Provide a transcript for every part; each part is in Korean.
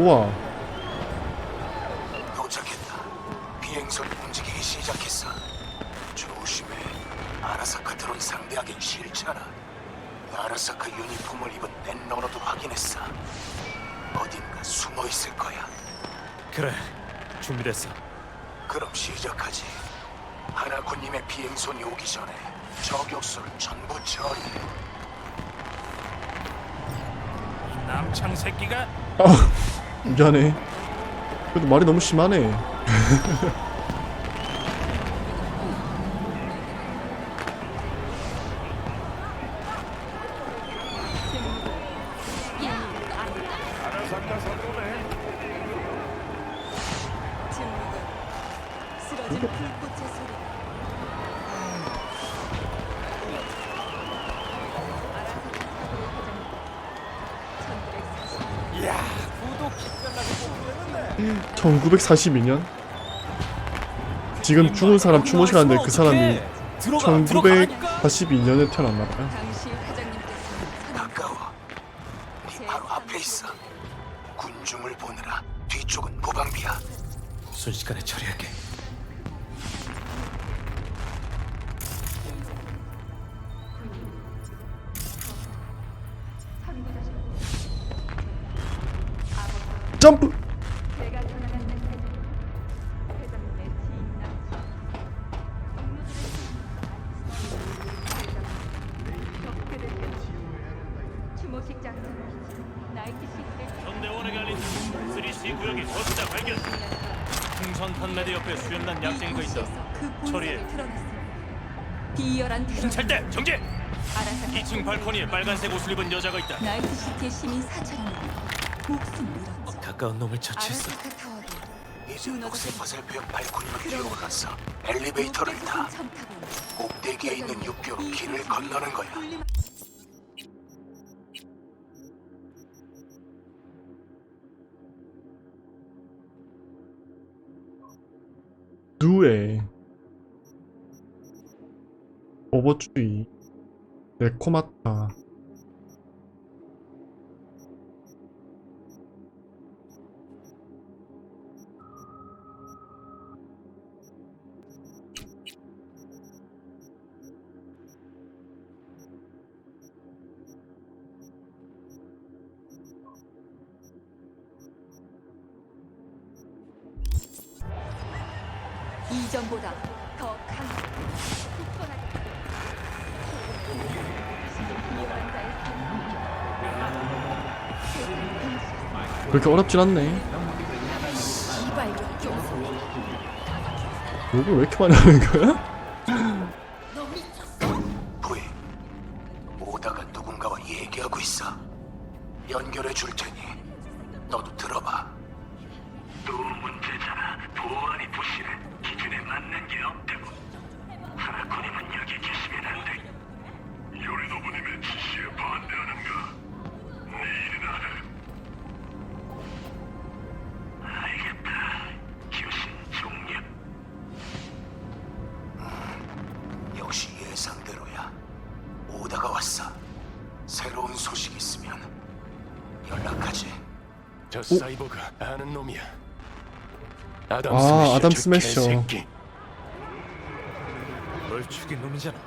우와 도착했다. 비행선이 움직이기 시작했어. 조심해. 아라사카 드론 상대하긴 싫잖아. 아라사카 유니폼을 입은 넷너로도 확인했어. 어딘가 숨어 있을 거야. 그래 준비됐어 그럼 시작하지. 하나군님의 비행선이 오기 전에 저격수를 전부 처리해. 이 남창 새끼가 아 미안해. 그래도 말이 너무 심하네 1942년 지금 죽은 사람 추모시간데 그 사람이 1942년에 태어났나봐요 당시 회장님께서 가까워. 네 바로 앞에 있어. 군중을 보느라 뒤쪽은 무방비야. 순식간에 발견. 풍선탄 매대 옆에 수염난 약쟁이가 있다. 그 처리해. 비열한 테러 찰대 정지. 아라사카 2층 발코니에 빨간색 옷을 입은 여자가 있다. 나이트 시티의 시민 4천여 목숨 잃었죠. 가까운 놈을 처치했어 아라사카 타워를 이제 녹색 화살표형 발코니로 뛰어올라서 엘리베이터를 타. 꼭대기에 있는 육교로 길을 건너는 거야. 누에 오버추이 네코마타 그렇게 어렵진 않네 욕을 왜 이렇게 많이 하는 거야? 저 사이버가 아는 놈이야. 아담 아, 스매셔. 아담 저 스매셔. 개새끼. 널 죽인 놈이잖아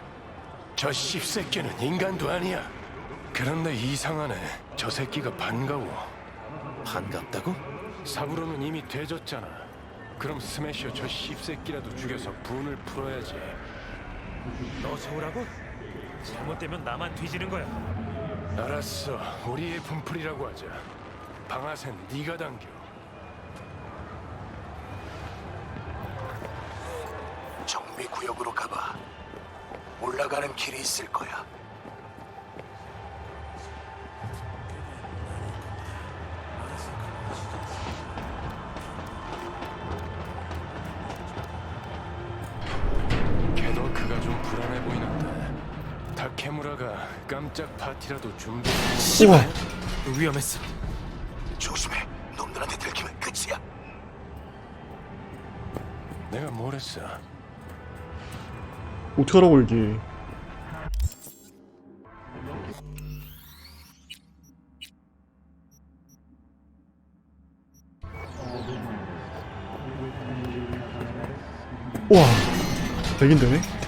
저 씹새끼는 인간도 아니야. 그런데 이상하네. 저 새끼가 반가워. 반갑다고? 사부로는 이미 돼졌잖아. 그럼 스매셔 저 씹새끼라도 죽여서 분을 풀어야지. 너 세우라고? 잘못되면 나만 뒤지는 거야 알았어. 우리의 분풀이라고 하자. 방아쇠는 네가 당겨. 정비 구역으로 가봐. 올라가는 길이 있을 거야. 개도크가 좀 불안해 보이는데. 다케무라가 깜짝 파티라도 준비. 우와 위험했어 어떻게 하라고 이게 와 되긴 되네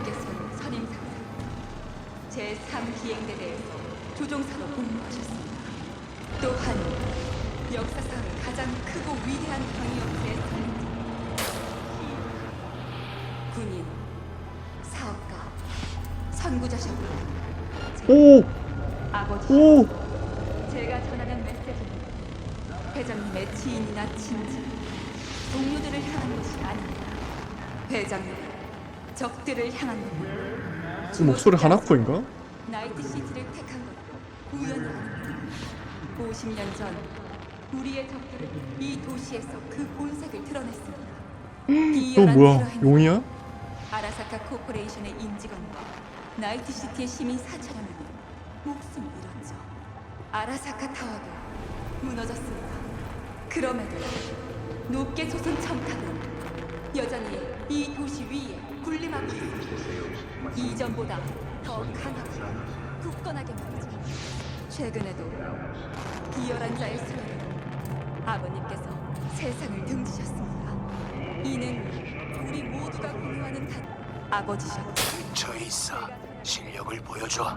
회장님께서는 선임 상사 제3비행대대에서 조종사로 복무하셨습니다. 또한 역사상 가장 크고 위대한 경위업체의 선임자 군인, 사업가, 선구자셨고 오! 아버지 오! 제가 전하는 메시지는 회장님의 지인이나 친지, 동료들을 향한 것이 아닙니다. 회장님, 적들을 향한 겁니다. 이 목소리 하나코인가? 나이트 시티를 택한 것도 우연이 아닙니다. 50년 전 우리의 적들은 이 도시에서 그 본색을 드러냈습니다. 너 비열한 뭐야? 테러 행위. 용이야? 아라사카 코퍼레이션의 임직원과 나이트 시티의 시민 4천여 명이 목숨을 잃었죠. 아라사카 타워도 무너졌습니다. 그럼에도 높게 솟은 첨탑은 여전히 이 도시 위에 군림하고 있습니다. 이전보다 더 강하고 굳건하게 말이죠. 최근에도 비열한 자의 수레로 아버님께서 세상을 등지셨습니다. 이는 우리 모두가 공유하는 단 아버지셨죠. 근처에 있어. 실력을 보여줘.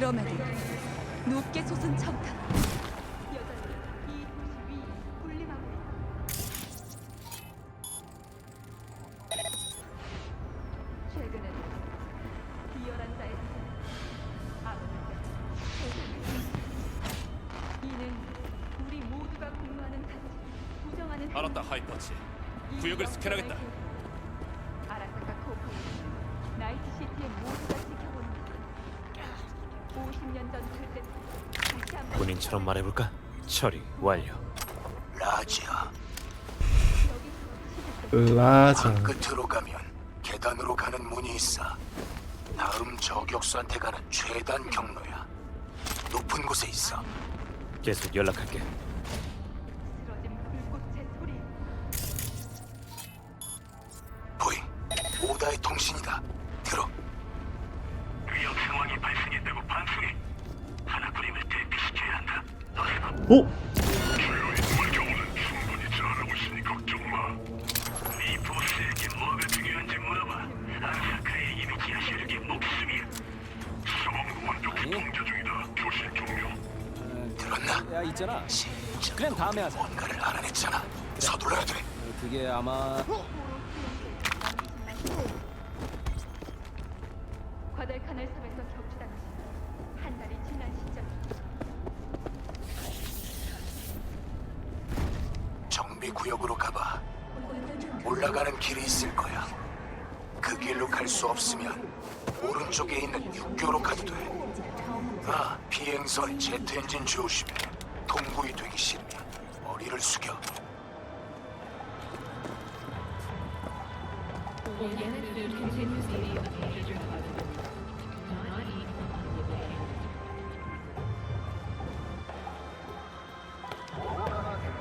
그럼에도 높게 솟은 부정하는 알았다, 하이퍼치. 구역을 스캔하겠다. 처럼 말해볼까? 처리 완료. 라지아. 라자. 방 끝으로 가면 계단으로 가는 문이 있어. 다음 저격수한테 가는 최단 경로야. 높은 곳에 있어. 계속 연락할게. 보이. 오다의 통신이다. 들었나? 야 있잖아 그냥 다음에 하자 뭔가를 알아냈잖아. 서둘러야 돼. 그게 아마 구역으로 가봐. 올라가는 길이 있을 거야. 그 길로 갈 수 없으면 오른쪽에 있는 육교로 가도 돼. 아, 비행선 제트 엔진 조심해. 통구이 되기 싫으면 머리를 숙여.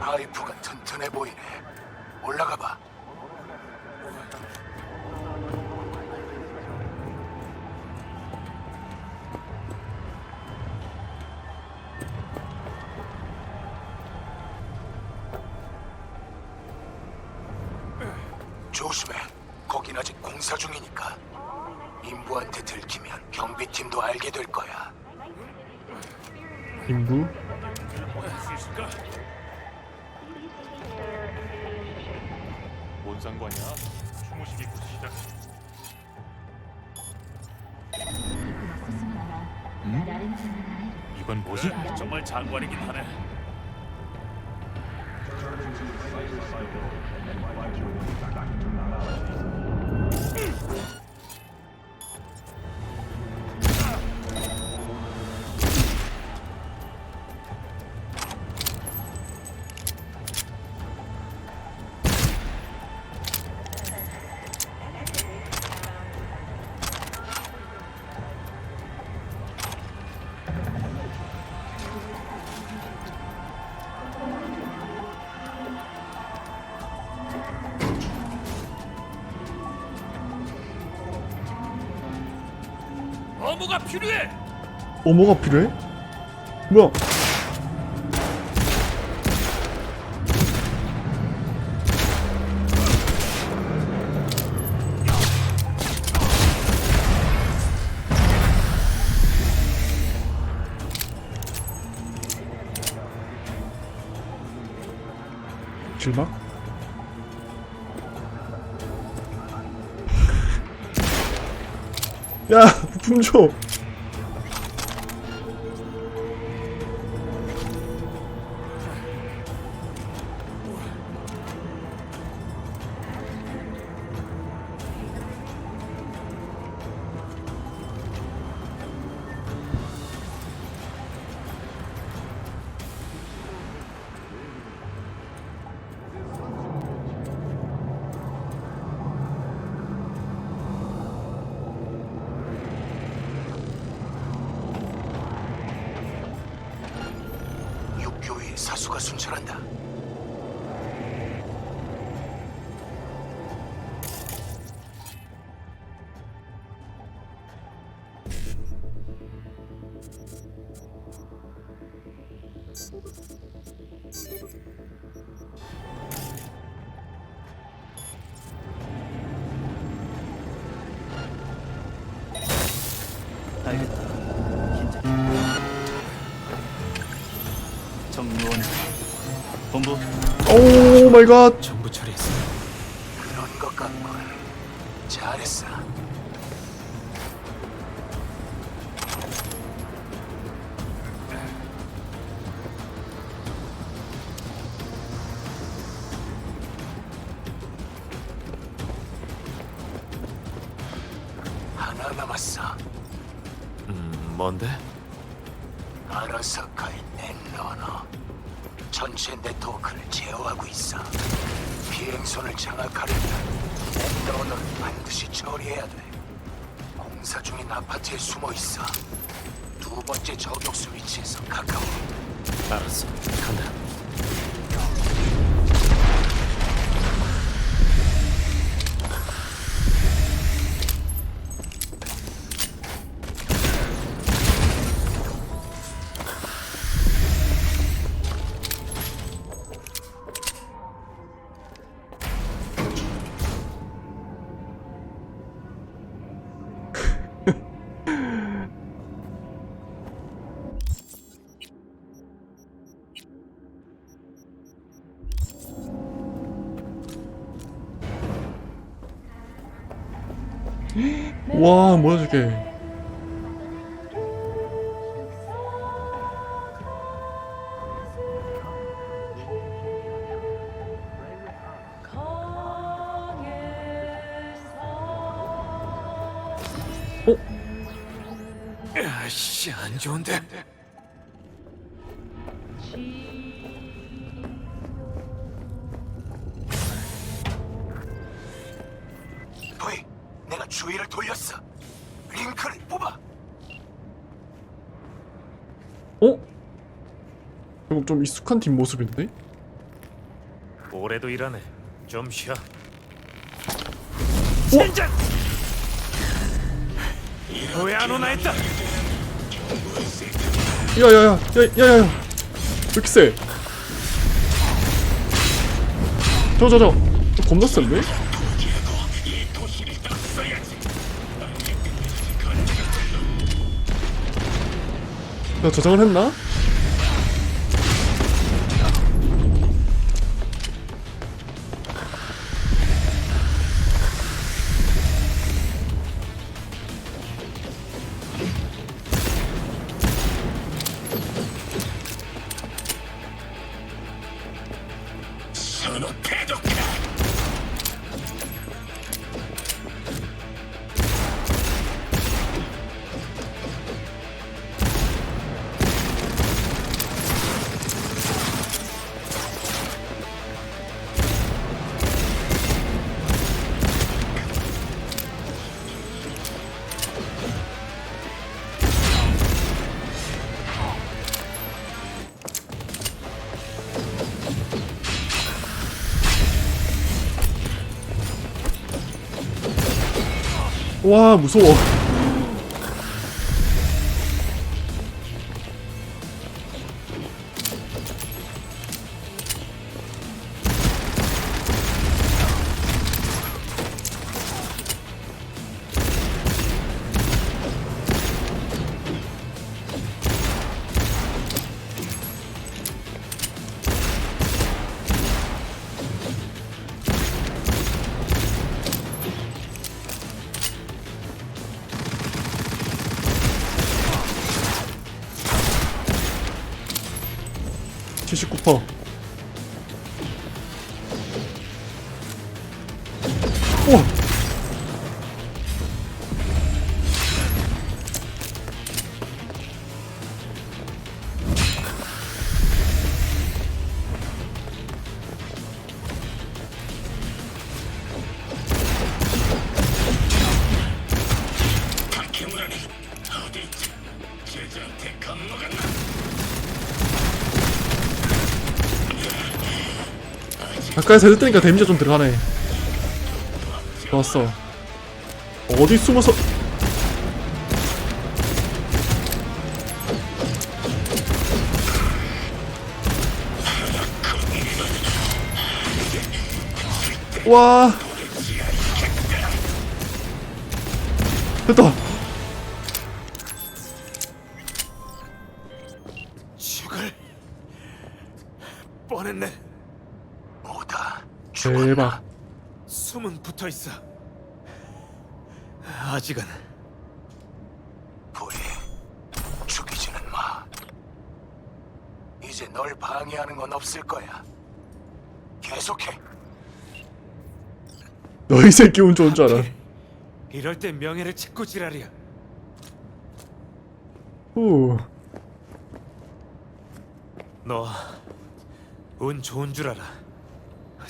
파이프가 튼튼해 보이네. 올라가 봐. 조심해. 거긴 아직 공사 중이니까. 인부한테 들키면 경비팀도 알게 될 거야. 인부? 이건 뭐지? 정말 장관이긴 하네. 어무가 필요해. 어 뭐가 필요해? 뭐야? 부 사수가 순찰한다. 정무원 오 마이 갓. 정부 처리했어. 그런 것 같군. 잘했어. 하나 남았어. 음, 뭔데? 아라사카의 넷러너 전체 네트워크를 제어하고 있어 비행선을 장악하려면 넷러너를 반드시 처리해야 돼 공사 중인 아파트에 숨어 있어 두 번째 저격수 위치에서 가까워 알았어. 간다. 와 뭐야 저게? 야씨 안 좋은데. 좀 익숙한 팀 모습인데? 올해도 일하네. 좀 쉬어. 젠장! 왜안 오나 했다. 야야야 야 야야야 왜 이렇게 세? 저 저저 겁나 센데? 야 저장을 했나? 와 무서워 (79%) 우 가까이서 헤드 뜨니까 데미지가 좀 들어가네. 좋았어. 어디 숨어서 와. 됐다 대박. 숨은 붙어 있어. 아직은. 부이 죽이지는 마. 이제 널 방해하는 건 없을 거야. 계속해. 너희 새끼 운 좋은 줄 알아. 이럴 때 명예를 찾고 지랄이야. 후. 너운 좋은 줄 알아.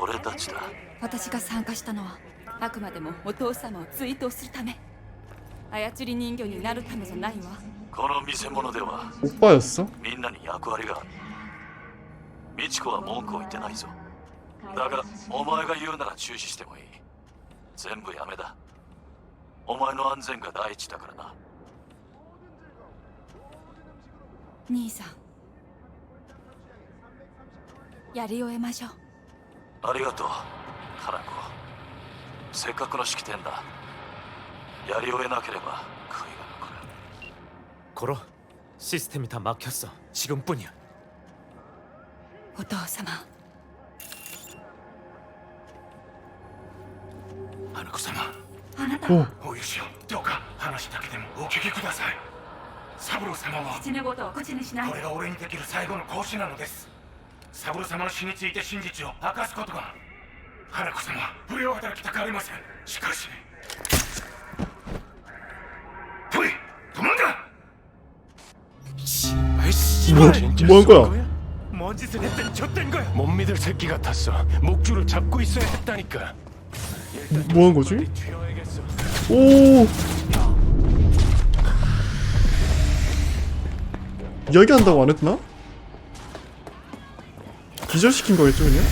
俺たちだ。私が参加したのはあくまでもお父様を追悼するため。操り人形になるためじゃないわ。この見せ物ではおっぱいっみんなに役割がある。美智子は文句を言ってないぞ。だがお前が言うなら中止してもいい。全部やめだ。お前の安全が第一だからな。兄さん。やり終えましょう。ありがとう花子せっかくの式典だやり終えなければ悔いが残る 고로 시스템이 다 막혔어. 지금뿐이야. お父様花子様あなた 오 はお許しをどうか話だけでもお聞きくださいサブロー様は父のことを口にしないこれが俺にできる最後の講師なのです サブロー様の死について真実を明かすことが花子様不良働きたくありませんしかしトイ止まんだ 뭐, 뭐 한 거야? 뭔 짓을 했든 좆된 거야. 못 믿을 새끼 같았어 목줄을 잡고 있어야 했다니까 뭐 한 거지? 오 이야기한다고 안 했나? 기절시킨 거겠죠 그냥?